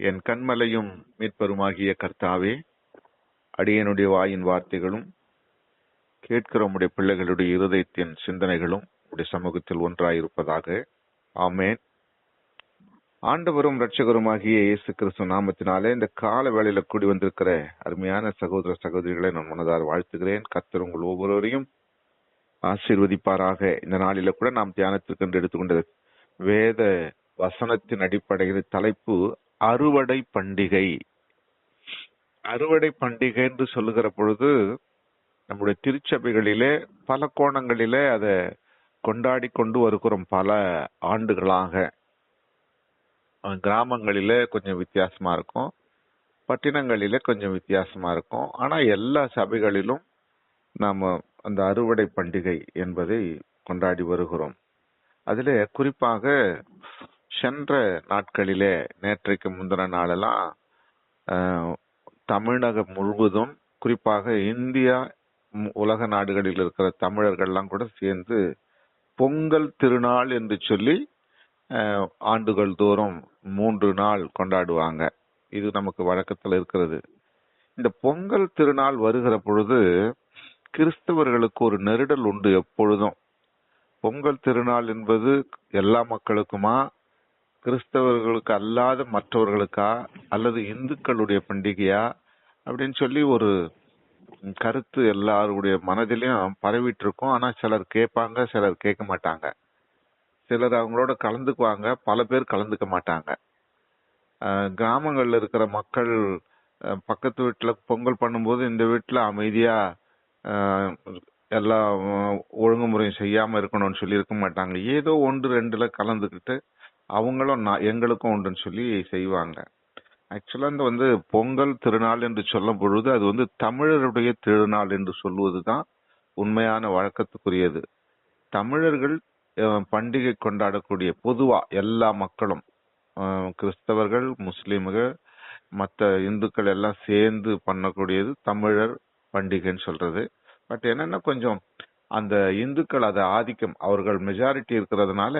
என் கண்மலையும் மீட்பருமாகிய கர்த்தாவே அடியனுடைய வாயின் வார்த்தைகளும் கேட்கிற உடைய பிள்ளைகளுடைய இருதயத்தின் சிந்தனைகளும் உடைய சமூகத்தில் ஒன்றாயிருப்பதாக. ஆமேன். ஆண்டவரும் இரட்சகருமாகிய இயேசு கிறிஸ்து நாமத்தினாலே இந்த கால வேளையில கூடி வந்திருக்கிற அருமையான சகோதர சகோதரிகளை நான் மனதார் வாழ்த்துகிறேன். கர்த்தர் உங்கள் ஒவ்வொருவரையும் ஆசீர்வதிப்பாராக. இந்த நாளில கூட நாம் தியானத்திற்கு எடுத்துக்கொண்ட வேத வசனத்தின் அடிப்படையில் தலைப்பு அறுவடை பண்டிகை. அறுவடை பண்டிகை என்று சொல்லுகிற பொழுது நம்முடைய திருச்சபைகளிலே பல கோணங்களிலே அதை கொண்டாடி கொண்டு வருகிறோம் பல ஆண்டுகளாக. கிராமங்களிலே கொஞ்சம் வித்தியாசமா இருக்கும். பட்டினங்களிலே கொஞ்சம் வித்தியாசமா இருக்கும். ஆனா எல்லா சபைகளிலும் நாம அந்த அறுவடை பண்டிகை என்பதை கொண்டாடி வருகிறோம். அதிலே குறிப்பாக சென்ற நாட்களிலே நேற்றைக்கு முந்தின நாளெல்லாம் தமிழகம் முழுவதும் குறிப்பாக இந்தியா உலக நாடுகளில் இருக்கிற தமிழர்கள்லாம் கூட சேர்ந்து பொங்கல் திருநாள் என்று சொல்லி ஆண்டுகள் தோறும் மூன்று நாள் கொண்டாடுவாங்க. இது நமக்கு வழக்கத்தில் இருக்கிறது. இந்த பொங்கல் திருநாள் வருகிற பொழுது கிறிஸ்தவர்களுக்கு ஒரு நெருடல் உண்டு எப்பொழுதும். பொங்கல் திருநாள் என்பது எல்லா மக்களுக்குமா கிறிஸ்தவர்களுக்கு அல்லாத மற்றவர்களுக்கா அல்லது இந்துக்களுடைய பண்டிகையா அப்படின்னு சொல்லி ஒரு கருத்து எல்லாருடைய மனதிலையும் பரவிட்டு இருக்கும் ஆனா சிலர் கேட்பாங்க சிலர் கேட்க மாட்டாங்க. சிலர் அவங்களோட கலந்துக்குவாங்க பல பேர் கலந்துக்க மாட்டாங்க. கிராமங்கள்ல இருக்கிற மக்கள் பக்கத்து வீட்டுல பொங்கல் பண்ணும்போது இந்த வீட்டுல அமைதியா எல்லா ஒழுங்குமுறையும் செய்யாம இருக்கணும்னு சொல்லி இருக்க மாட்டாங்க. ஏதோ ஒன்று ரெண்டுல கலந்துக்கிட்டு அவங்களும் எங்களுக்கும் உண்டுன்னு சொல்லி செய்வாங்க. ஆக்சுவலாக இந்த வந்து பொங்கல் திருநாள் என்று சொல்லும் பொழுது அது வந்து தமிழருடைய திருநாள் என்று சொல்லுவது தான் உண்மையான வழக்கத்துக்குரியது. தமிழர்கள் பண்டிகை கொண்டாடக்கூடிய பொதுவாக எல்லா மக்களும் கிறிஸ்தவர்கள் முஸ்லீம்கள் மற்ற இந்துக்கள் எல்லாம் சேர்ந்து பண்ணக்கூடியது தமிழர் பண்டிகைன்னு சொல்றது. பட் என்னன்னா கொஞ்சம் அந்த இந்துக்கள் அதை ஆதிக்கம் அவர்கள் மெஜாரிட்டி இருக்கிறதுனால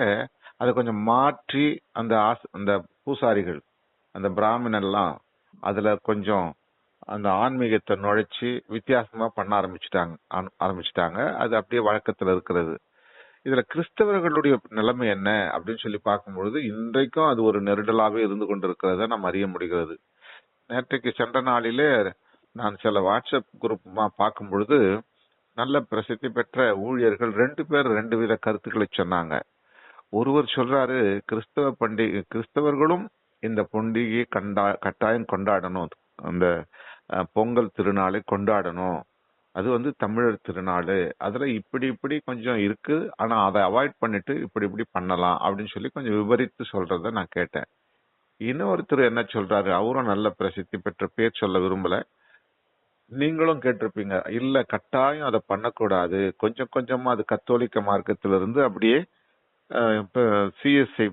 அதை கொஞ்சம் மாற்றி அந்த அந்த பூசாரிகள் அந்த பிராமணெல்லாம் அதுல கொஞ்சம் அந்த ஆன்மீகத்தை நுழைச்சி வித்தியாசமா பண்ண ஆரம்பிச்சுட்டாங்க. ஆரம்பிச்சுட்டாங்க. அது அப்படியே வழக்கத்துல இருக்கிறது. இதுல கிறிஸ்தவர்களுடைய நிலைமை என்ன அப்படின்னு சொல்லி பார்க்கும்பொழுது இன்றைக்கும் அது ஒரு நெருடலாவே இருந்து கொண்டிருக்கிறத நாம் அறிய முடிகிறது. நேற்றைக்கு சென்ற நாளிலே நான் சில வாட்ஸ்அப் குரூப்மா பார்க்கும் பொழுது நல்ல பிரசித்தி பெற்ற ஊழியர்கள் ரெண்டு பேர் ரெண்டு வித கருத்துக்களை சொன்னாங்க. ஒருவர் சொல்றாரு கிறிஸ்தவ பண்டிகை கிறிஸ்தவர்களும் இந்த பண்டிகையை கண்டா கட்டாயம் கொண்டாடணும். அந்த பொங்கல் திருநாளை கொண்டாடணும். அது வந்து தமிழர் திருநாள். அதில் இப்படி இப்படி கொஞ்சம் இருக்கு. ஆனால் அதை அவாய்ட் பண்ணிட்டு இப்படி இப்படி பண்ணலாம் அப்படின்னு சொல்லி கொஞ்சம் விவரித்து சொல்றத நான் கேட்டேன். இன்னொருத்தர் என்ன சொல்றாரு? அவரும் நல்ல பிரசித்தி பெற்ற பேர் சொல்ல விரும்பல. நீங்களும் கேட்டிருப்பீங்க. இல்ல கட்டாயம் அதை பண்ணக்கூடாது. கொஞ்சம் கொஞ்சமா அது கத்தோலிக்க மார்க்கத்திலிருந்து அப்படியே இப்ப சிஎஸ்ஐ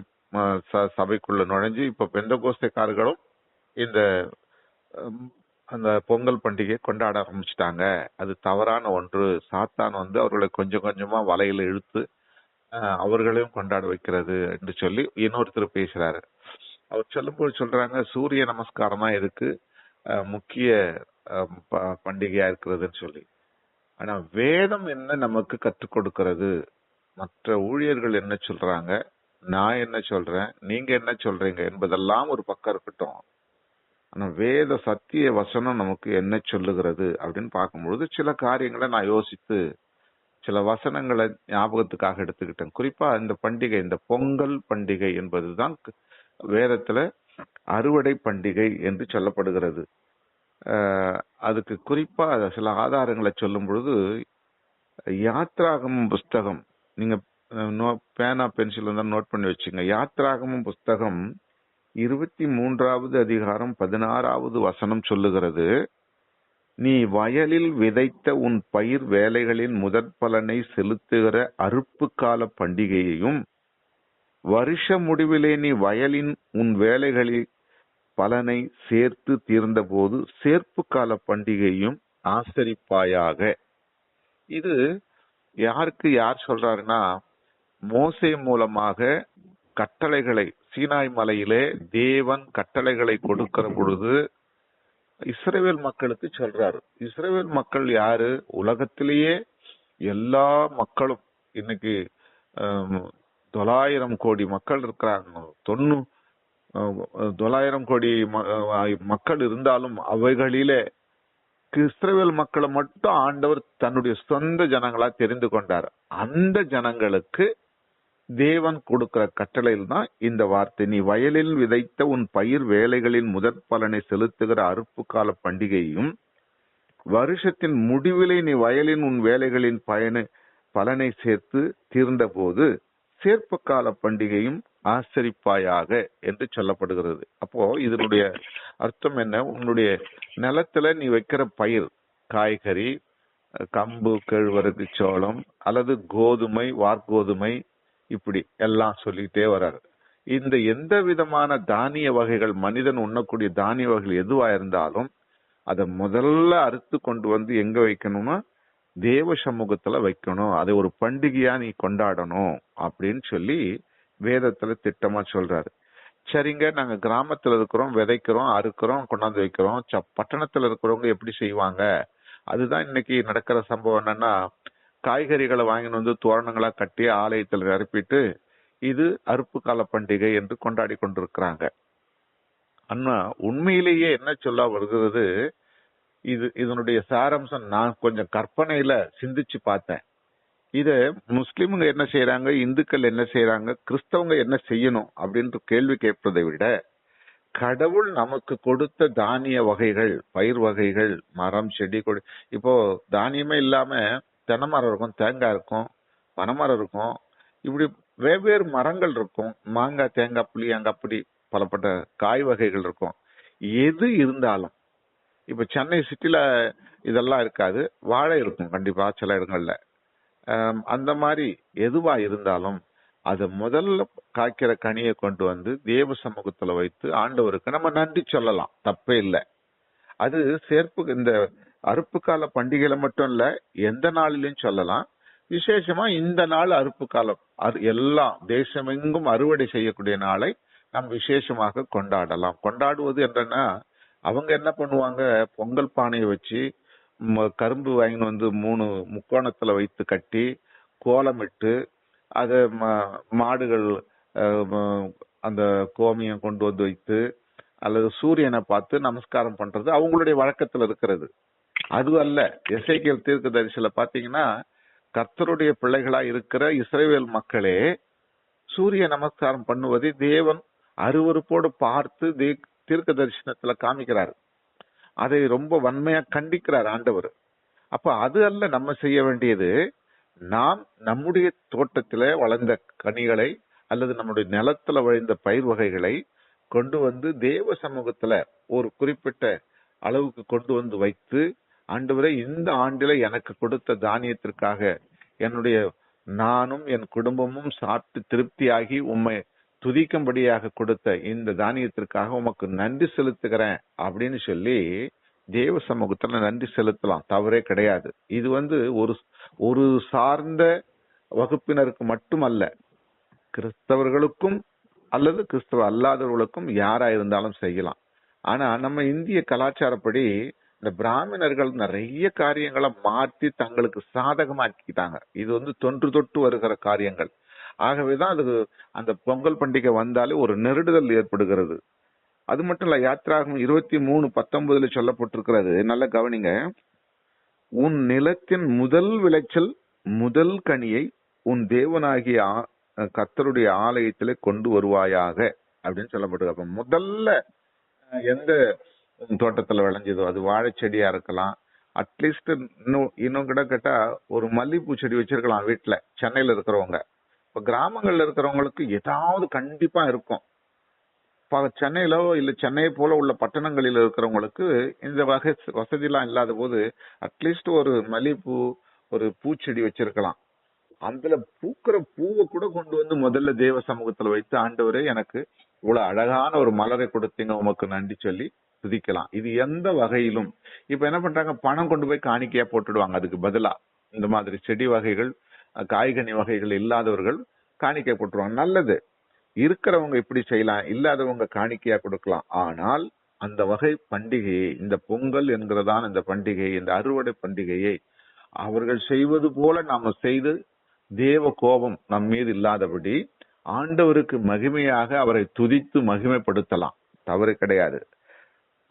சபைக்குள்ள நுழைஞ்சு இப்ப பெந்த கோஸ்தைக்காரர்களும் இந்த அந்த பொங்கல் பண்டிகையை கொண்டாட ஆரம்பிச்சிட்டாங்க. அது தவறான ஒன்று. சாத்தான் வந்து அவர்களை கொஞ்சம் கொஞ்சமா வலையில இழுத்து அவர்களையும் கொண்டாட வைக்கிறது என்று சொல்லி இன்னொருத்தர் பேசுறாரு. அவர் சொல்லும்போது சொல்றாங்க சூரிய நமஸ்காரம் தான் இதுக்கு முக்கிய பண்டிகையா இருக்கிறதுன்னு சொல்லி. ஆனா வேதம் என்ன நமக்கு கற்றுக் கொடுக்கிறது? மற்ற ஊழியர்கள் என்ன சொல்றாங்க? நான் என்ன சொல்றேன்? நீங்க என்ன சொல்றீங்க? என்பதெல்லாம் ஒரு பக்கம் இருக்கட்டும். ஆனா வேத சத்திய வசனம் நமக்கு என்ன சொல்லுகிறது அப்படின்னு பார்க்கும்பொழுது சில காரியங்களை நான் யோசித்து சில வசனங்களை ஞாபகத்துக்காக எடுத்துக்கிட்டேன். குறிப்பா இந்த பண்டிகை இந்த பொங்கல் பண்டிகை என்பதுதான் வேதத்துல அறுவடை பண்டிகை என்று சொல்லப்படுகிறது. அதுக்கு குறிப்பா சில ஆதாரங்களை சொல்லும் பொழுது யாத்ராகமம் புஸ்தகம் நீங்க பேனா பென்சில் இருந்தால் நோட் பண்ணி வச்சுங்க. யாத்ராகமும் புஸ்தகம் இருபத்தி மூன்றாவது அதிகாரம் பதினாறாவது வசனம் சொல்லுகிறது நீ வயலில் விதைத்த உன் பயிர் வேலைகளின் முதற் பலனை செலுத்துகிற அறுப்பு கால பண்டிகையையும் வருஷ முடிவிலே நீ வயலின் உன் வேலைகளில் பலனை சேர்த்து தீர்ந்தபோது சேர்ப்பு கால பண்டிகையும் ஆசரிப்பாயாக. இது யாருக்கு யார் சொல்றாருன்னா மோசே மூலமாக கட்டளைகளை சீனாய் மலையிலே தேவன் கட்டளைகளை கொடுக்கிற பொழுது இஸ்ரேவேல் மக்களுக்கு சொல்றாரு. இஸ்ரேவேல் மக்கள் யாரு? உலகத்திலேயே எல்லா மக்களும் இன்னைக்கு தொள்ளாயிரம் கோடி மக்கள் இருக்கிறாங்க. தொண்ணூ தொள்ளாயிரம் கோடி மக்கள் இருந்தாலும் அவைகளிலே இஸ்ரேல் மக்களை மட்டும் ஆண்டவர் தன்னுடைய சொந்த ஜனங்களா தெரிந்து கொண்டார். அந்த ஜனங்களுக்கு தேவன் கொடுக்கிற கட்டளையில் தான் இந்த வார்த்தை. நீ வயலில் விதைத்த உன் பயிர் வேலைகளின் முதற் பலனை செலுத்துகிற அறுப்பு கால பண்டிகையும் வருஷத்தின் முடிவிலே நீ வயலின் உன் வேலைகளின் பயனை பலனை சேர்த்து தீர்ந்தபோது சேர்ப்பு கால பண்டிகையும் ஆசரிப்பாயாக என்று சொல்லப்படுகிறது. அப்போ இதனுடைய அர்த்தம் என்ன? உன்னுடைய நிலத்துல நீ வைக்கிற பயிர் காய்கறி கம்பு கேழ்வரகு சோளம் அல்லது கோதுமை வார்கோதுமை இப்படி எல்லாம் சொல்லிட்டே வர்றாரு. இந்த எந்த விதமான தானிய வகைகள் மனிதன் உண்ணக்கூடிய தானிய வகைகள் எதுவா இருந்தாலும் அதை முதல்ல அறுத்து கொண்டு வந்து எங்க வைக்கணும்னா தேவ சமூகத்துல வைக்கணும். அதை ஒரு பண்டிகையா நீ கொண்டாடணும் அப்படின்னு சொல்லி வேதத்துல திட்டமா சொல்றாரு. சரிங்க நாங்க கிராமத்துல இருக்கிறோம் விதைக்கிறோம் அறுக்கிறோம் கொண்டாந்து வைக்கிறோம். ச- பட்டணத்துல இருக்கிறவங்க எப்படி செய்வாங்க? அதுதான் இன்னைக்கு நடக்கிற சம்பவம் என்னன்னா காய்கறிகளை வாங்கிட்டு வந்து தோரணங்களா கட்டி ஆலயத்துல நிரப்பிட்டு இது அறுப்பு கால பண்டிகை என்று கொண்டாடி கொண்டிருக்கிறாங்க. அண்ணா உண்மையிலேயே என்ன சொல்ல வருகிறது? இது இதனுடைய சாரம்சம் நான் கொஞ்சம் கற்பனையில சிந்திச்சு பார்த்தேன். இத முஸ்லிம்ங்க என்ன செய்யறாங்க இந்துக்கள் என்ன செய்யறாங்க கிறிஸ்தவங்க என்ன செய்யணும் அப்படின்ற கேள்வி கேட்பதை விட கடவுள் நமக்கு கொடுத்த தானிய வகைகள் பயிர் வகைகள் மரம் செடி கொடி இப்போ தானியமே இல்லாம தென்னை மரம் இருக்கும் தேங்காய் இருக்கும் பனைமரம் இருக்கும் இப்படி வெவ்வேறு மரங்கள் இருக்கும் மாங்காய் தேங்காய் புளியாங்காய் அப்படி பலப்பட்ட காய் வகைகள் இருக்கும். எது இருந்தாலும் இப்ப சென்னை சிட்டில இதெல்லாம் இருக்காது. வாழை இருக்கும் கண்டிப்பா சில இடங்கள்ல. அந்த மாதிரி எதுவா இருந்தாலும் அத முதல்ல காய்க்கிற கனியை கொண்டு வந்து தேவ சமூகத்துல வைத்து ஆண்டவருக்கு நம்ம நன்றி சொல்லலாம். தப்பே இல்லை. அது சேர்ப்பு இந்த அறுப்பு கால பண்டிகையில மட்டும் இல்ல எந்த நாளிலும் சொல்லலாம். விசேஷமா இந்த நாள் அறுப்பு காலம். அறு- எல்லாம் தேசமெங்கும் அறுவடை செய்யக்கூடிய நாளை நாம் விசேஷமாக கொண்டாடலாம். கொண்டாடுவது என்னன்னா அவங்க என்ன பண்ணுவாங்க பொங்கல் பானையை வச்சு கரும்பு வாங்கின்னு வந்து மூணு முக்கோணத்துல வைத்து கட்டி கோலமிட்டு அதை மாடுகள் அந்த கோமியம் கொண்டு வந்து வைத்து அல்லது சூரியனை பார்த்து நமஸ்காரம் பண்றது அவங்களுடைய வழக்கத்துல இருக்கிறது. அது அல்ல. இசைக்கியல் தீர்க்க தரிசில பாத்தீங்கன்னா கர்த்தருடைய பிள்ளைகளா இருக்கிற இஸ்ரேவேல் மக்களே சூரிய நமஸ்காரம் பண்ணுவதை தேவன் அருவருப்போடு பார்த்து தீர்க்க தரிசனத்துல காமிக்கிறார். அதை ரொம்ப வன்மையா கண்டிக்கிறார் ஆண்டவர். அப்ப அது அல்ல நம்ம செய்ய வேண்டியது. நாம் நம்முடைய தோட்டத்தில வளர்ந்த கனிகளை அல்லது நம்முடைய நிலத்துல விளைந்த பயிர் வகைகளை கொண்டு வந்து தேவ சமூகத்துல ஒரு குறிப்பிட்ட அளவுக்கு கொண்டு வந்து வைத்து ஆண்டவரே இந்த ஆண்டில எனக்கு கொடுத்த தானியத்திற்காக என்னுடைய நானும் என் குடும்பமும் சாப்பிட்டு திருப்தியாகி உம்மை துதிக்கும்படியாக கொடுத்த இந்த தானியத்திற்காக உமக்கு நன்றி செலுத்துகிறேன் அப்படின்னு சொல்லி தேவ சமூகத்துல நன்றி செலுத்தலாம். தவறே கிடையாது. இது வந்து ஒரு ஒரு சார்ந்த வகுப்பினருக்கு மட்டுமல்ல கிறிஸ்தவர்களுக்கும் அல்லது கிறிஸ்தவ அல்லாதவர்களுக்கும் யாரா இருந்தாலும் செய்யலாம். ஆனா நம்ம இந்திய கலாச்சாரப்படி இந்த பிராமணர்கள் நிறைய காரியங்களை மாற்றி தங்களுக்கு சாதகமாக்கிட்டாங்க இது வந்து தொன்று தொட்டு வருகிற காரியங்கள். ஆகவேதான் அது அந்த பொங்கல் பண்டிகை வந்தாலே ஒரு நெருடுதல் ஏற்படுகிறது. அது மட்டும் இல்ல யாத்ராகம் இருபத்தி மூணு பத்தொன்பதுல சொல்லப்பட்டிருக்கிறது. நல்ல கவனிங்க. உன் நிலத்தின் முதல் விளைச்சல் முதல் கனியை உன் தேவனாகிய ஆ- கர்த்தருடைய ஆலயத்திலே கொண்டு வருவாயாக அப்படின்னு சொல்லப்பட்டிருக்கு அப்ப முதல்ல எந்த தோட்டத்துல விளைஞ்சதோ அது வாழைச்செடியா இருக்கலாம். அட்லீஸ்ட் இன்னும் இன்னும் கூட கேட்டா ஒரு மல்லிகைப்பூ செடி வச்சிருக்கலாம் வீட்டுல சென்னையில இருக்கிறவங்க. இப்போ கிராமங்கள்ல இருக்கிறவங்களுக்கு ஏதாவது கண்டிப்பா இருக்கும். இப்போ சென்னையிலோ இல்லை சென்னையை போல உள்ள பட்டணங்களில் இருக்கிறவங்களுக்கு இந்த வகை வசதி எல்லாம் இல்லாத போது அட்லீஸ்ட் ஒரு மல்லிகைப்பூ ஒரு பூச்செடி வச்சிருக்கலாம். அதுல பூக்கிற பூவை கூட கொண்டு வந்து முதல்ல தேவ சமூகத்துல வைத்து ஆண்டவரே எனக்கு இவ்வளவு அழகான ஒரு மலரை கொடுத்தீங்க உமக்கு நன்றி சொல்லி துதிக்கலாம். இது எந்த வகையிலும். இப்ப என்ன பண்றாங்க? பணம் கொண்டு போய் காணிக்கையா போட்டுடுவாங்க. அதுக்கு பதிலா இந்த மாதிரி செடி வகைகள் காய்கனி வகைகள் இல்லாதவர்கள் காணிக்கை போட்டுருவாங்க நல்லது. இருக்கிறவங்க இப்படி செய்யலாம் இல்லாதவங்க காணிக்கையா கொடுக்கலாம். ஆனால் அந்த வகை பண்டிகையை இந்த பொங்கல் என்கிறதான் இந்த பண்டிகை இந்த அறுவடை பண்டிகையை அவர்கள் செய்வது போல நாம செய்து தேவ கோபம் நம் மீது இல்லாதபடி ஆண்டவருக்கு மகிமையாக அவரை துதித்து மகிமைப்படுத்தலாம். தவறு கிடையாது.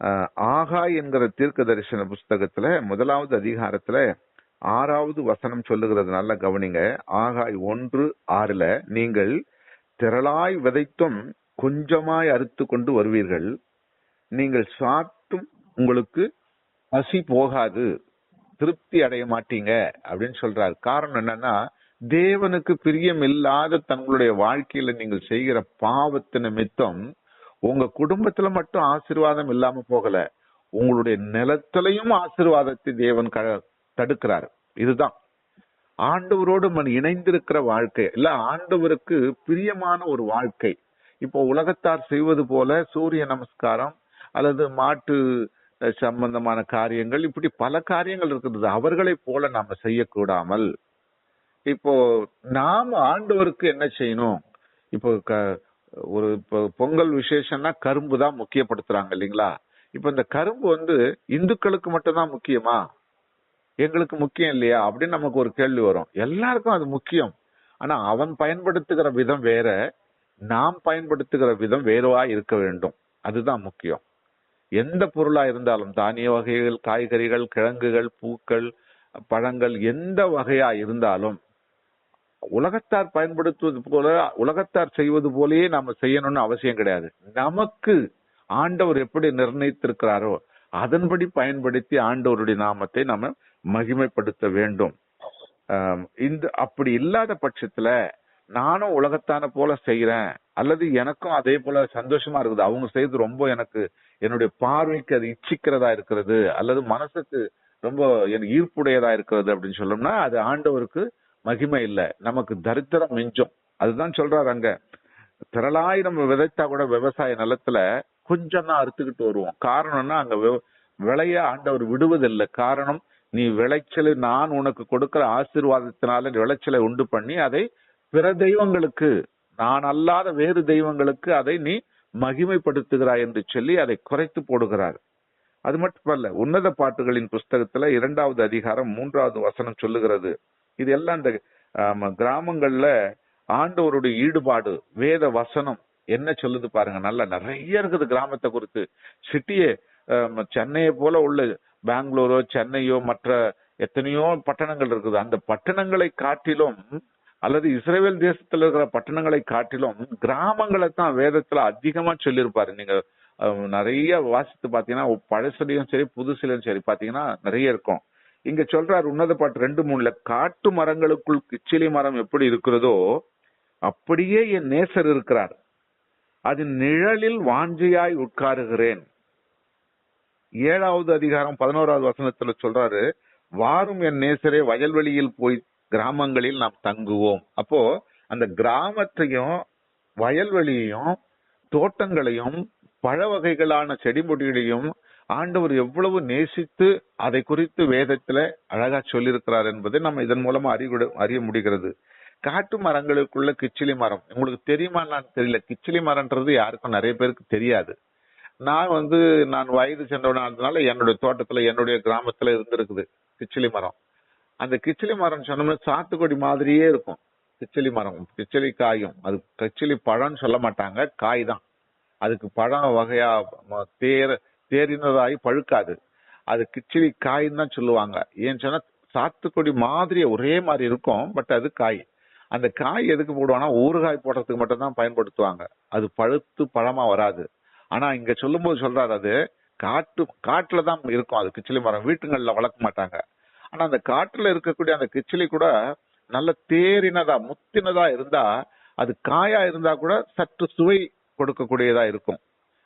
ஆஹ் ஆகா என்கிற தீர்க்க தரிசன புஸ்தகத்துல முதலாவது அதிகாரத்துல ஆறாவது வசனம் சொல்லுகிறது நல்ல கவனிங்க. ஆகாய் ஒன்று ஆறுல நீங்கள் திரளாய் விதைத்தும் கொஞ்சமாய் அறுத்து கொண்டு வருவீர்கள். நீங்கள் சாத்தும் உங்களுக்கு பசி போகாது. திருப்தி அடைய மாட்டீங்க அப்படின்னு சொல்றாரு. காரணம் என்னன்னா தேவனுக்கு பிரியம் இல்லாத தங்களுடைய வாழ்க்கையில நீங்கள் செய்கிற பாவத்து நிமித்தம் உங்க குடும்பத்துல மட்டும் ஆசீர்வாதம் இல்லாம போகல. உங்களுடைய நிலத்திலையும் ஆசீர்வாதத்தை தேவன் க- தடுக்கிறார். இதுதான். ஆண்டவரோடு மன் இணைந்திருக்கிற வாழ்க்கை. இல்ல ஆண்டவருக்கு பிரியமான ஒரு வாழ்க்கை. இப்போ உலகத்தார் செய்வது போல சூரிய நமஸ்காரம் அல்லது மாட்டு சம்பந்தமான காரியங்கள் இப்படி பல காரியங்கள் இருக்கிறது அவர்களை போல நாம செய்யக்கூடாமல். இப்போ நாம் ஆண்டவருக்கு என்ன செய்யணும்? இப்போ க- ஒரு இப்போ பொங்கல் விசேஷம்னா கரும்பு தான் முக்கியப்படுத்துறாங்க இல்லைங்களா? இப்போ இந்த கரும்பு வந்து இந்துக்களுக்கு மட்டும்தான் முக்கியமா? எங்களுக்கு முக்கியம் இல்லையா அப்படின்னு நமக்கு ஒரு கேள்வி வரும். எல்லாருக்கும் அது முக்கியம். ஆனா அவன் பயன்படுத்துகிற விதம் வேற நாம் பயன்படுத்துகிற விதம் வேறுவா இருக்க வேண்டும். அதுதான் முக்கியம். எந்த பொருளா இருந்தாலும் தானிய வகைகள் காய்கறிகள் கிழங்குகள் பூக்கள் பழங்கள் எந்த வகையா இருந்தாலும் உலகத்தார் பயன்படுத்துவது போல உலகத்தார் செய்வது போலயே நாம செய்யணும்னு அவசியம் கிடையாது. நமக்கு ஆண்டவர் எப்படி நிர்ணயித்திருக்கிறாரோ அதன்படி பயன்படுத்தி ஆண்டவருடைய நாமத்தை நாம மகிமைப்படுத்த வேண்டும். இந்த அப்படி இல்லாத பட்சத்துல நானும் உலகத்தான போல செய்யறேன் அல்லது எனக்கும் அதே போல சந்தோஷமா இருக்குது. அவங்க செய்யறது ரொம்ப எனக்கு என்னுடைய பார்வைக்கு அது இச்சிக்கிறதா இருக்கிறது. அல்லது மனசுக்கு ரொம்ப எனக்கு ஈர்ப்புடையதா இருக்கிறது அப்படின்னு சொல்லணும்னா அது ஆண்டவருக்கு மகிமை இல்ல. நமக்கு தரித்திரம் மிஞ்சும். அதுதான் சொல்றாரு அங்க. திரளாய் நம்ம விதைத்தா கூட விவசாய நிலத்துல கொஞ்சம் தான் அறுத்துக்கிட்டு வருவோம். காரணம்னா அங்க விவ- விளைய ஆண்டவர் விடுவதில்லை. காரணம் நீ விளைச்சலை நான் உனக்கு கொடுக்கிற ஆசீர்வாதத்தினால விளைச்சலை உண்டு பண்ணி அதை பிற தெய்வங்களுக்கு நான் அல்லாத வேறு தெய்வங்களுக்கு அதை நீ மகிமைப்படுத்துகிறாய் என்று சொல்லி அதை குறைத்து போடுகிறார். அது மட்டுமல்ல உன்னத பாட்டுகளின் புஸ்தகத்துல இரண்டாவது அதிகாரம் மூன்றாவது வசனம் சொல்லுகிறது. இது எல்லாம் இந்த கிராமங்கள்ல ஆண்டவருடைய ஈடுபாடு வேத வசனம் என்ன சொல்லுது பாருங்க நல்லா நிறைய இருக்குது கிராமத்தை குறித்து. சிட்டியே சென்னையை போல உள்ள பெங்களூரோ சென்னையோ மற்ற எத்தனையோ பட்டணங்கள் இருக்குது. அந்த பட்டணங்களை காட்டிலும் அல்லது இஸ்ரேல் தேசத்தில் இருக்கிற பட்டணங்களை காட்டிலும் கிராமங்களை தான் வேதத்துல அதிகமா சொல்லியிருப்பாரு. நீங்க நிறைய வாசித்து பாத்தீங்கன்னா பழசிலையும் சரி புதுசிலையும் சரி பாத்தீங்கன்னா நிறைய இருக்கும். இங்க சொல்றாரு உன்னத பாட்டு ரெண்டு மூணுல காட்டு மரங்களுக்குள் கிச்சிலி மரம் எப்படி இருக்கிறதோ அப்படியே என் நேசர் இருக்கிறார். அது நிழலில் வாஞ்சையாய் உட்காருகிறேன். ஏழாவது அதிகாரம் பதினோராவது வசனத்துல சொல்றாரு வாரும் என் நேசரே வயல்வெளியில் போய் கிராமங்களில் நாம் தங்குவோம். அப்போ அந்த கிராமத்தையும் வயல்வெளியையும் தோட்டங்களையும் பழ வகைகளான செடி கொடிகளையும் ஆண்டவர் எவ்வளவு நேசித்து அதை குறித்து வேதத்துல அழகா சொல்லியிருக்கிறார் என்பதை நம்ம இதன் மூலமா அறிய அறிய முடிகிறது. காட்டு மரங்களுக்குள்ள கிச்சிலி மரம். உங்களுக்கு தெரியுமான்னு தெரியல. கிச்சிலி மரம்ன்றது யாருக்கும் நிறைய பேருக்கு தெரியாது. நான் வந்து நான் வயது சென்றவனால என்னுடைய தோட்டத்துல என்னுடைய கிராமத்துல இருந்திருக்குது கிச்சிலி மரம். அந்த கிச்சிலி மரம் சொன்னோம்னா சாத்துக்குடி மாதிரியே இருக்கும். கிச்சிலி மரம் கிச்சிலி காயும். அது கிச்சிலி பழம்னு சொல்ல மாட்டாங்க காய் தான். அதுக்கு பழம் வகையா தேர் தேறினதாகி பழுக்காது. அது கிச்சிலி காயின்னு தான் சொல்லுவாங்க. ஏன்னு சொன்னா சாத்துக்குடி மாதிரி ஒரே மாதிரி இருக்கும் பட் அது காய். அந்த காய் எதுக்கு போடுவாங்கன்னா ஊறுகாய் போடுறதுக்கு மட்டும் தான் பயன்படுத்துவாங்க. அது பழுத்து பழமா வராது. ஆனா இங்க சொல்லும்போது சொல்றாரு அது காட்டு காட்டுல தான் இருக்கும் அது கிச்சிலி மரம். வீட்டுங்கள்ல வளர்க்க மாட்டாங்க. ஆனா அந்த காட்டுல இருக்கக்கூடிய அந்த கிச்சிலி கூட நல்ல தேறினதா முத்தினதா இருந்தா அது காயா இருந்தா கூட சற்று சுவை கொடுக்கக்கூடியதா இருக்கும்.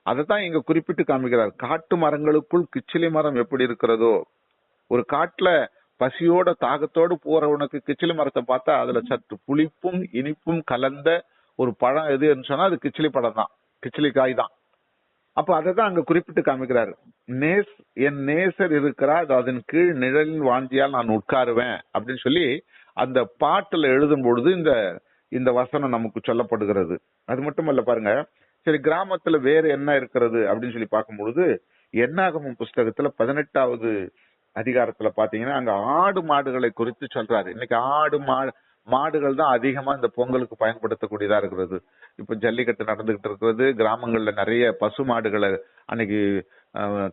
அதை தான் இங்க குறிப்பிட்டு காமிக்கிறார். காட்டு மரங்களுக்குள் கிச்சிலி மரம் எப்படி இருக்கிறதோ ஒரு காட்டுல பசியோட தாகத்தோடு போறவனுக்கு கிச்சிலி மரத்தை பார்த்தா அதுல சற்று புளிப்பும் இனிப்பும் கலந்த ஒரு பழம் எதுன்னு சொன்னா அது கிச்சிலி பழம் தான் கிச்சிலி காய் தான். அப்ப அதை தான் அங்க குறிப்பிட்டு காமிக்கிறாரு. நேஸ் என் நேசர் இருக்கிறார் அதன் கீழ் நிழலின் வாஞ்சியால் நான் உட்காருவேன் அப்படின்னு சொல்லி அந்த பாட்டுல எழுதும் பொழுது இந்த இந்த வசனம் நமக்கு சொல்லப்படுகிறது. அது மட்டுமல்ல பாருங்க சரி கிராமத்துல வேற என்ன இருக்கிறது அப்படின்னு சொல்லி பார்க்கும்பொழுது என்னாகமும் புஸ்தகத்துல பதினெட்டாவது அதிகாரத்துல பாத்தீங்கன்னா அங்க ஆடு மாடுகளை குறித்து சொல்றாரு. இன்னைக்கு ஆடு மாடு மாடுகள் தான் அதிகமா இந்த பொங்கலுக்கு பயன்படுத்தக்கூடியதா இருக்கிறது. இப்ப ஜல்லிக்கட்டு நடந்துகிட்டு இருக்கிறது. கிராமங்கள்ல நிறைய பசு மாடுகளை அன்னைக்கு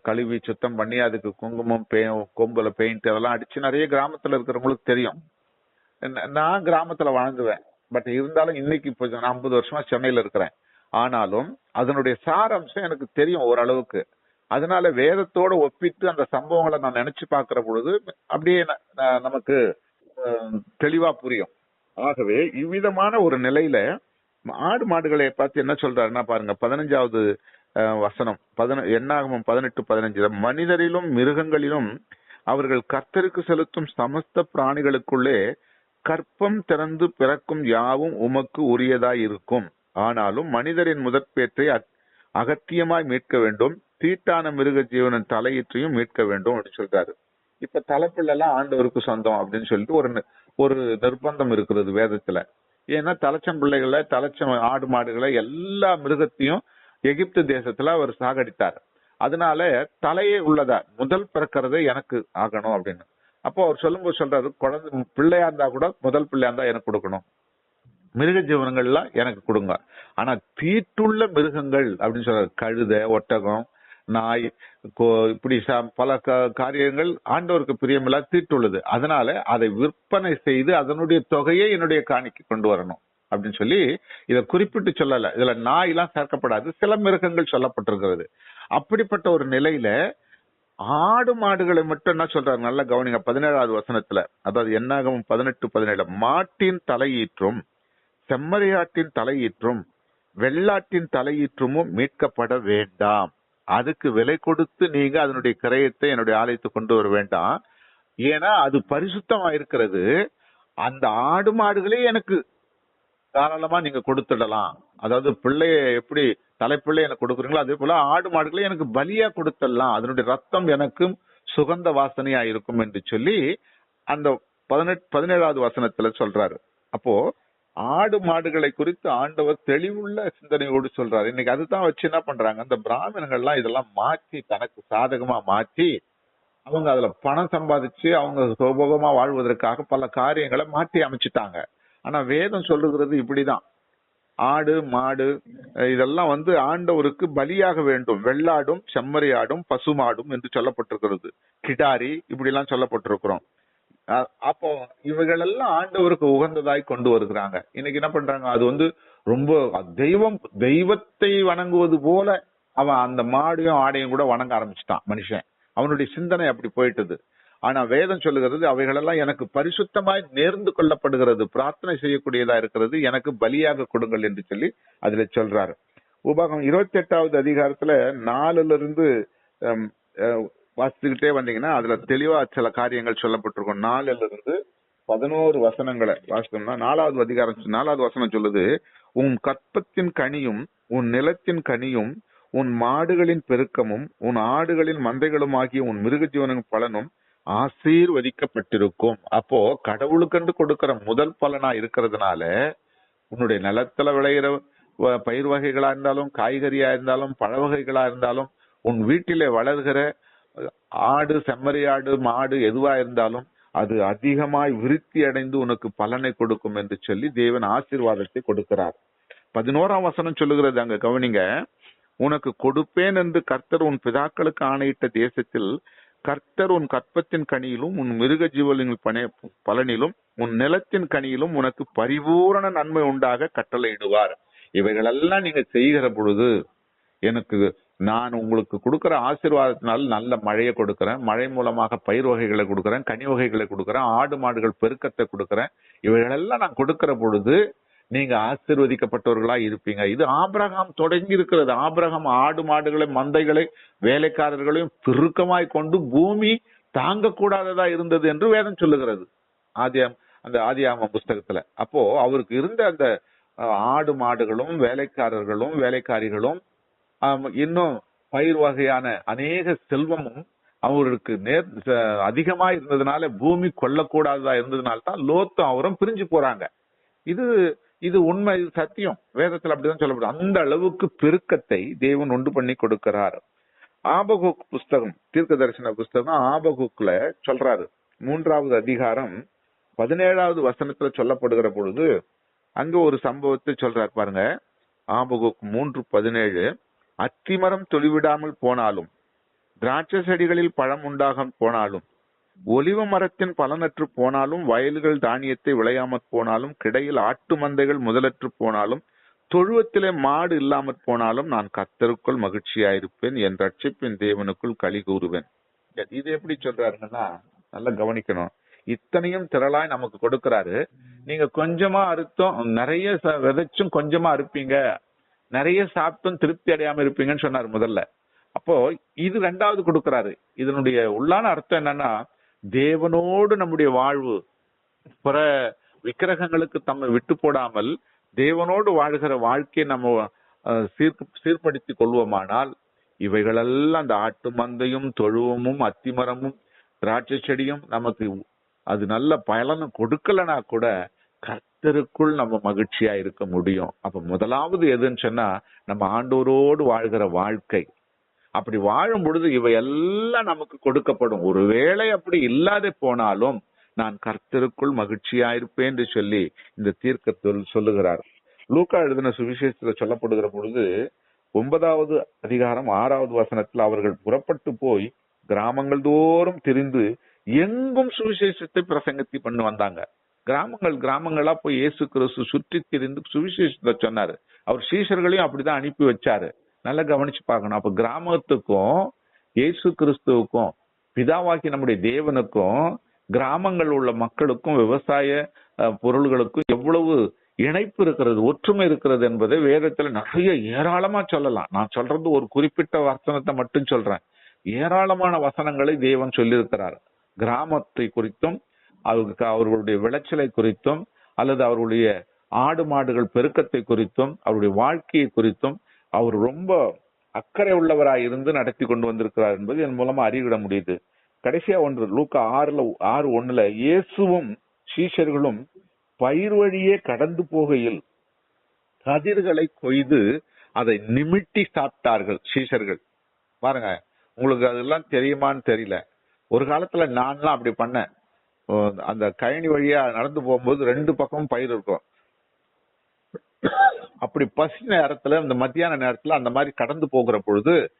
கழுவி சுத்தம் பண்ணி அதுக்கு குங்குமம் பே கொம்புல பெயிண்ட் அதெல்லாம் அடிச்சு நிறைய கிராமத்துல இருக்கிறவங்களுக்கு தெரியும். நான் கிராமத்துல வாழ்ந்துவேன் பட் இருந்தாலும் இன்னைக்கு இப்போ நான் ஐம்பது வருஷமா சென்னையில இருக்கிறேன். ஆனாலும் அதனுடைய சாராம்சம் எனக்கு தெரியும் ஓரளவுக்கு. அதனால வேதத்தோட ஒப்பிட்டு அந்த சம்பவங்களை நான் நினைச்சு பாக்குற பொழுது அப்படியே ந- ந- நமக்கு தெளிவா புரியும். ஆகவே இவ்விதமான ஒரு நிலையில ஆடு மாடுகளை பார்த்து என்ன சொல்றாருன்னா பாருங்க பதினஞ்சாவது வசனம் பதின பதினெட்டு பதினஞ்சு. மனிதரிலும் மிருகங்களிலும் அவர்கள் கர்த்தருக்கு செலுத்தும் சமஸ்த பிராணிகளுக்குள்ளே கற்பம் திறந்து பிறக்கும் யாவும் உமக்கு உரியதாய் இருக்கும் ஆனாலும் மனிதரின் முதற்பேற்றை அகத்தியமாய் மீட்க வேண்டும் தீட்டான மிருக ஜீவனின் தலையீற்றையும் மீட்க வேண்டும் அப்படின்னு சொல்றாரு. இப்ப தலைப்பிள்ளை எல்லாம் ஆண்டவருக்கு சொந்தம் அப்படின்னு சொல்லிட்டு ஒரு ஒரு நிர்பந்தம் இருக்கிறது வேதத்துல. ஏன்னா தலைச்சம் பிள்ளைகளை தலைச்சம் ஆடு மாடுகளை எல்லா மிருகத்தையும் எகிப்து தேசத்துல அவர் சாகடித்தார். அதனால தலையே உள்ளதா முதல் பிறக்கிறதே எனக்கு ஆகணும் அப்படின்னு. அப்போ அவர் சொல்லும்போது சொல்றாரு குழந்தை பிள்ளையா இருந்தா கூட முதல் பிள்ளையா இருந்தா எனக்கு கொடுக்கணும். மிருக ஜீவனங்கள்லாம் எனக்கு கொடுங்க. ஆனா தீட்டுள்ள மிருகங்கள் அப்படின்னு சொல்றாரு கழுதை ஒட்டகம் நாய் கோ- இப்படி ச- பல காரியங்கள் ஆண்டவருக்கு பிரியமில்லா தீட்டுள்ளது அதனால அதை விற்பனை செய்து அதனுடைய தொகையை என்னுடைய காணிக்கு கொண்டு வரணும் அப்படின்னு சொல்லி இதை குறிப்பிட்டு சொல்லல. இதுல நாய் எல்லாம் சேர்க்கப்படாது. சில மிருகங்கள் சொல்லப்பட்டிருக்கிறது. அப்படிப்பட்ட ஒரு நிலையில ஆடு மாடுகளை மட்டும் என்ன சொல்றாரு? நல்லா கவனிங்க. பதினேழாவது வசனத்துல அதாவது என்னாகவும் பதினெட்டு பதினேழு மாட்டின் தலையீற்றும் செம்மறியாட்டின் தலையீற்றும் வெள்ளாட்டின் தலையீற்றமும் மீட்கப்பட வேண்டாம். அதுக்கு விலை கொடுத்து நீங்க அதனுடைய கிரயத்தை என்னுடைய ஆலயத்தை கொண்டு வர வேண்டாம். ஏன்னா அது பரிசுத்தமா இருக்கிறது அந்த ஆடு மாடுகளே எனக்கு தாராளமா நீங்க கொடுத்துடலாம். அதாவது பிள்ளைய எப்படி தலைப்பிள்ளை எனக்கு கொடுக்குறீங்களோ அதே போல ஆடு மாடுகளை எனக்கு பலியா கொடுத்துடலாம். அதனுடைய ரத்தம் எனக்கும் சுகந்த வாசனையா இருக்கும் என்று சொல்லி அந்த பதினெட்டு பதினேழாவது வசனத்துல சொல்றாரு. அப்போ ஆடு மாடுகளை குறித்து ஆண்டவர் தெளிவுள்ள சிந்தனையோடு சொல்றாரு. இன்னைக்கு அதுதான் வச்சு என்ன பண்றாங்க? இந்த பிராமணங்கள்லாம் இதெல்லாம் மாற்றி தனக்கு சாதகமா மாற்றி அவங்க அதுல பணம் சம்பாதிச்சு அவங்க சுபோகமா வாழ்வதற்காக பல காரியங்களை மாற்றி அமைச்சிட்டாங்க. ஆனா வேதம் சொல்லுகிறது இப்படிதான். ஆடு மாடு இதெல்லாம் வந்து ஆண்டவருக்கு பலியாக வேண்டும். வெள்ளாடும் செம்மறி ஆடும் பசுமாடும் என்று சொல்லப்பட்டிருக்கிறது. கிடாரி இப்படி எல்லாம் சொல்லப்பட்டிருக்கிறோம். அப்போ இவைகள் எல்லாம் ஆண்டவருக்கு உகந்ததாய் கொண்டு வருகிறாங்க. இன்னைக்கு என்ன பண்றாங்க? அது வந்து ரொம்ப தெய்வம் தெய்வத்தை வணங்குவது போல அவன் அந்த மாடையும் ஆடையும் கூட வணங்க ஆரம்பிச்சிட்டான் மனுஷன். அவனுடைய சிந்தனை அப்படி போயிட்டது. ஆனா வேதம் சொல்லுகிறது அவைகளெல்லாம் எனக்கு பரிசுத்தமாய் நேர்ந்து கொள்ளப்படுகிறது பிரார்த்தனை செய்யக்கூடியதா இருக்கிறது எனக்கு பலியாக கொடுங்கள் என்று சொல்லி அதுல சொல்றாரு. உபாகம் இருபத்தி எட்டாவது அதிகாரத்துல நாலுல இருந்து வாசிச்சுக்கிட்டே வந்தீங்கன்னா அதுல தெளிவா சில காரியங்கள் சொல்லப்பட்டிருக்கும். நாலுல இருந்து பதினோரு வசனங்களை வாசித்தோம்னா நாலாவது அதிகாரம் நாலாவது வசனம் சொல்லுது உன் கற்பத்தின் கனியும் உன் நிலத்தின் கனியும் உன் மாடுகளின் பெருக்கமும் உன் ஆடுகளின் மந்தைகளும் ஆகிய உன் மிருக ஜீவனின் பலனும் ஆசீர்வதிக்கப்பட்டிருக்கும். அப்போ கடவுளுக்கென்று கொடுக்கிற முதல் பலனா இருக்கிறதுனால உன்னுடைய நிலத்துல விளையிற பயிர் வகைகளா இருந்தாலும் காய்கறியா இருந்தாலும் பழ வகைகளா இருந்தாலும் உன் வீட்டிலே வளர்கிற ஆடு செம்மறியாடு மாடு எதுவா இருந்தாலும் அது அதிகமாய் விருத்தி அடைந்து உனக்கு பலனை கொடுக்கும் என்று சொல்லி தேவன் ஆசீர்வாதத்தை கொடுக்கிறார். பதினோராம் வசனம் சொல்லுகிறது அங்க கவனிங்க. உனக்கு கொடுப்பேன் என்று கர்த்தர் உன் பிதாக்களுக்கு ஆணையிட்ட தேசத்தில் கர்த்தர் உன் கற்பத்தின் கனியிலும் உன் மிருக ஜீவலின் பண- பலனிலும் உன் நிலத்தின் கனியிலும் உனக்கு பரிபூரண நன்மை உண்டாக கட்டளையிடுவார். இவைகளெல்லாம் நீங்க செய்கிற பொழுது எனக்கு நான் உங்களுக்கு கொடுக்குற ஆசீர்வாதத்தினால் நல்ல மழையை கொடுக்குறேன். மழை மூலமாக பயிர் வகைகளை கொடுக்குறேன் கனி வகைகளை கொடுக்குறேன் ஆடு மாடுகள் பெருக்கத்தை கொடுக்குறேன். இவைகளெல்லாம் நான் கொடுக்கிற பொழுது நீங்க ஆசீர்வதிக்கப்பட்டவர்களா இருப்பீங்க. இது ஆபிரகாம் தொடங்கி இருக்கிறது. ஆபிரகாம் ஆடு மாடுகளை மந்தைகளை வேலைக்காரர்களையும் பெருக்கமாய் கொண்டு பூமி தாங்கக்கூடாததா இருந்தது என்று வேதம் சொல்லுகிறது. ஆதியாம் அந்த ஆதியாம புஸ்தகத்துல. அப்போ அவருக்கு இருந்த அந்த ஆடு மாடுகளும் வேலைக்காரர்களும் வேலைக்காரிகளும் இன்னும் பயிர் வகையான அநேக செல்வமும் அவருக்கு நேர் ச- அதிகமா இருந்ததுனால பூமி கொள்ளக்கூடாததா இருந்ததுனால தான் லோத்தும் அவரும் பிரிஞ்சு போறாங்க. இது இது உண்மை இது சத்தியம். வேதத்துல அப்படிதான் சொல்லப்படும் அந்த அளவுக்கு பெருக்கத்தை தேவன் உண்டு பண்ணி கொடுக்கிறார். ஆபகுக் புஸ்தகம் தீர்க்க தரிசன புஸ்தகம் ஆபகுக்ல சொல்றாரு. மூன்றாவது அதிகாரம் பதினேழாவது வசனத்துல சொல்லப்படுகிற பொழுது அங்க ஒரு சம்பவத்தை சொல்றாரு பாருங்க. ஆபகுக் மூன்று பதினேழு அத்திமரம் தொழிவிடாமல் போனாலும் திராட்சை செடிகளில் பழம் உண்டாக போனாலும் ஒலிவ மரத்தின் பலனற்று போனாலும் வயல்கள் தானியத்தை விளையாமற் போனாலும் கிடையில் ஆட்டு மந்தைகள் முதலற்று போனாலும் தொழுவத்திலே மாடு இல்லாமற் போனாலும் நான் கத்தருக்குள் மகிழ்ச்சியாயிருப்பேன் என் ரட்சிப்பின் தேவனுக்குள் களி கூறுவேன். இது எப்படி சொல்றாருன்னா நல்லா கவனிக்கணும். இத்தனையும் திரளாய் நமக்கு கொடுக்கறாரு. நீங்க கொஞ்சமா அறுத்தோம் நிறைய விதைச்சும் கொஞ்சமா அறுப்பீங்க. நிறைய சாப்பிட்டும் திருப்தி அடையாம இருப்பீங்கன்னு சொன்னார் முதல்ல. அப்போ இது ரெண்டாவது கொடுக்கறாரு. இதனுடைய உள்ளான அர்த்தம் என்னன்னா தேவனோடு நம்முடைய வாழ்வு பிற விக்கிரகங்களுக்கு தம்மை விட்டு போடாமல் தேவனோடு வாழ்கிற வாழ்க்கையை நம்ம அஹ், சீர் சீர்படுத்தி கொள்வோமானால் இவைகளெல்லாம் அந்த ஆட்டு மந்தையும் தொழுவமும் அத்திமரமும் திராட்சை செடியும் நமக்கு அது நல்ல பயலனும் கொடுக்கலனா கூட கர்த்தருக்குள் நம்ம மகிழ்ச்சியா இருக்க முடியும். அப்ப முதலாவது எதுன்னு சொன்னா நம்ம ஆண்டோரோடு வாழ்கிற வாழ்க்கை. அப்படி வாழும் பொழுது இவை எல்லாம் நமக்கு கொடுக்கப்படும். ஒருவேளை அப்படி இல்லாத போனாலும் நான் கர்த்தருக்குள் மகிழ்ச்சியா இருப்பேன் என்று சொல்லி இந்த தீர்க்கத்தில் சொல்லுகிறார். லூக்கா எழுதின சுவிசேஷத்துல சொல்லப்படுகிற பொழுது ஒன்பதாவது அதிகாரம் ஆறாவது வசனத்தில் அவர்கள் புறப்பட்டு போய் கிராமங்கள் தோறும் திரிந்து எங்கும் சுவிசேஷத்தை பிரசங்கத்தி பண்ணி வந்தாங்க. கிராமங்கள் கிராமங்களா போய் இயேசு கிறிஸ்து சுற்றி திரிந்து சுவிசேஷத்தை சொன்னாரு. அவர் சீஷர்களையும் அப்படிதான் அனுப்பி வச்சாரு. நல்லா கவனிச்சு பார்க்கணும். அப்ப கிராமத்துக்கும் இயேசு கிறிஸ்துவுக்கும் பிதாவாக்கி நம்முடைய தேவனுக்கும் கிராமங்கள் உள்ள மக்களுக்கும் விவசாய பொருள்களுக்கும் எவ்வளவு இணைப்பு இருக்கிறது ஒற்றுமை இருக்கிறது என்பதை வேதத்துல நிறைய ஏராளமா சொல்லலாம். நான் சொல்றது ஒரு குறிப்பிட்ட வசனத்தை மட்டும் சொல்றேன். ஏராளமான வசனங்களை தேவன் சொல்லியிருக்கிறார். கிராமத்தை குறித்தும் அவருக்கு அவர்களுடைய விளைச்சலை குறித்தும் அல்லது அவருடைய ஆடு மாடுகள் பெருக்கத்தை குறித்தும் அவருடைய வாழ்க்கையை குறித்தும் அவர் ரொம்ப அக்கறை உள்ளவராய் இருந்து நடத்தி கொண்டு வந்திருக்கிறார் என்பது என் மூலமா அறிவிட முடியுது. கடைசியா ஒன்று லூக்கா ஆறுல ஆறு ஒண்ணுல இயேசுவும் சீஷர்களும் பயிர் வழியே கடந்து போகையில் கதிர்களை கொய்து அதை நிமிட்டி சாப்பிட்டார்கள் சீஷர்கள். பாருங்க உங்களுக்கு அதெல்லாம் தெரியுமான்னு தெரியல. ஒரு காலத்துல நான்லாம் அப்படி பண்ணேன். அந்த கழனி வழியா நடந்து போகும்போது ரெண்டு பக்கமும் பயிர் இருக்கும். அப்படி பசி நேரத்துல இந்த மத்தியான நேரத்துல அந்த மாதிரி கடந்து போகிற பொழுது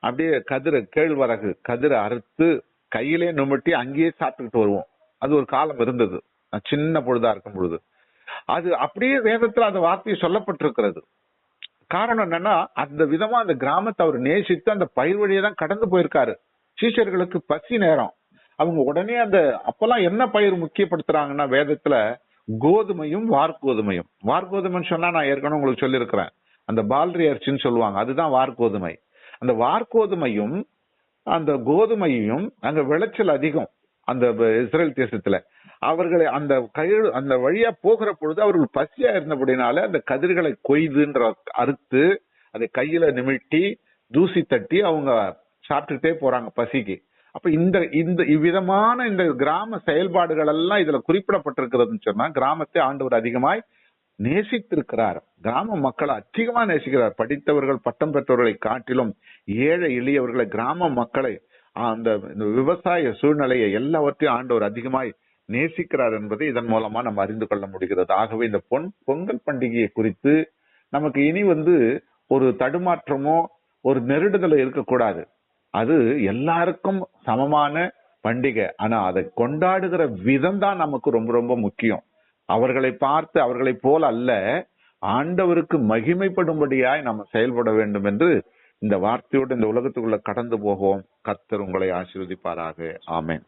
அப்படியே கதிரை கேழ்வரகு கதிரை அறுத்து கையிலே நுமட்டி அங்கேயே சாப்பிட்டுக்கிட்டு வருவோம். அது ஒரு காலம் இருந்தது. சின்ன பொழுதா இருக்கும் பொழுது. அது அப்படியே வேதத்துல அந்த வார்த்தையை சொல்லப்பட்டிருக்கிறது. காரணம் என்னன்னா அந்த விதமா அந்த கிராமத்தை அவர் நேசித்து அந்த பயிர் வழியை தான் கடந்து போயிருக்காரு. சீஷர்களுக்கு பசி நேரம். அவங்க உடனே அந்த அப்பெல்லாம் என்ன பயிர் முக்கியப்படுத்துறாங்கன்னா வேதத்துல கோதுமையும் வார்கோதுமையும் வார்கோதுமைன்னு சொன்னா நான் ஏற்கனவே உங்களுக்கு சொல்லியிருக்கிறேன். அந்த பால்ரி அரிசின்னு சொல்லுவாங்க. அதுதான் வார்கோதுமை அந்த வார்கோதுமையும் அந்த கோதுமையும் அங்க விளைச்சல் அதிகம். அந்த இஸ்ரேல் தேசத்துல. அவர்களை அந்த கயிறு அந்த வழியா போகிற பொழுது அவர்கள் பசியா இருந்தபடினால அந்த கதிர்களை கொய்துன்ற அறுத்து அதை கையில நிமிட்டி தூசி தட்டி அவங்க சாப்பிட்டுட்டே போறாங்க பசிக்கு. அப்ப இந்த இந்த இவ்விதமான இந்த கிராம செயல்பாடுகள் எல்லாம் இதுல குறிப்பிடப்பட்டிருக்கிறதுன்னு சொன்னா கிராமத்தை ஆண்டவர் அதிகமாய் நேசித்திருக்கிறார். கிராம மக்களை அதிகமா நேசிக்கிறார். படித்தவர்கள் பட்டம் பெற்றவர்களை காட்டிலும் ஏழை எளியவர்களை கிராம மக்களை அந்த இந்த விவசாய சூழ்நிலையை எல்லாவற்றையும் ஆண்டவர் அதிகமாய் நேசிக்கிறார் என்பதை இதன் மூலமா நம்ம அறிந்து கொள்ள முடிகிறது. ஆகவே இந்த பொன் பொங்கல் பண்டிகையை குறித்து நமக்கு இனி வந்து ஒரு தடுமாற்றமோ ஒரு நெருடுதலோ இருக்கக்கூடாது. அது எல்லாருக்கும் சமமான பண்டிகை. ஆனா அதை கொண்டாடுகிற விதம் தான் நமக்கு ரொம்ப ரொம்ப முக்கியம். அவர்களை பார்த்து அவர்களை போல அல்ல ஆண்டவருக்கு மகிமைப்படும்படியாய் நம்ம செயல்பட வேண்டும் என்று இந்த வார்த்தையோடு இந்த உலகத்துக்குள்ள கடந்து போவோம். கத்தர் உங்களை ஆசீர்வதிப்பாராக. ஆமேன்.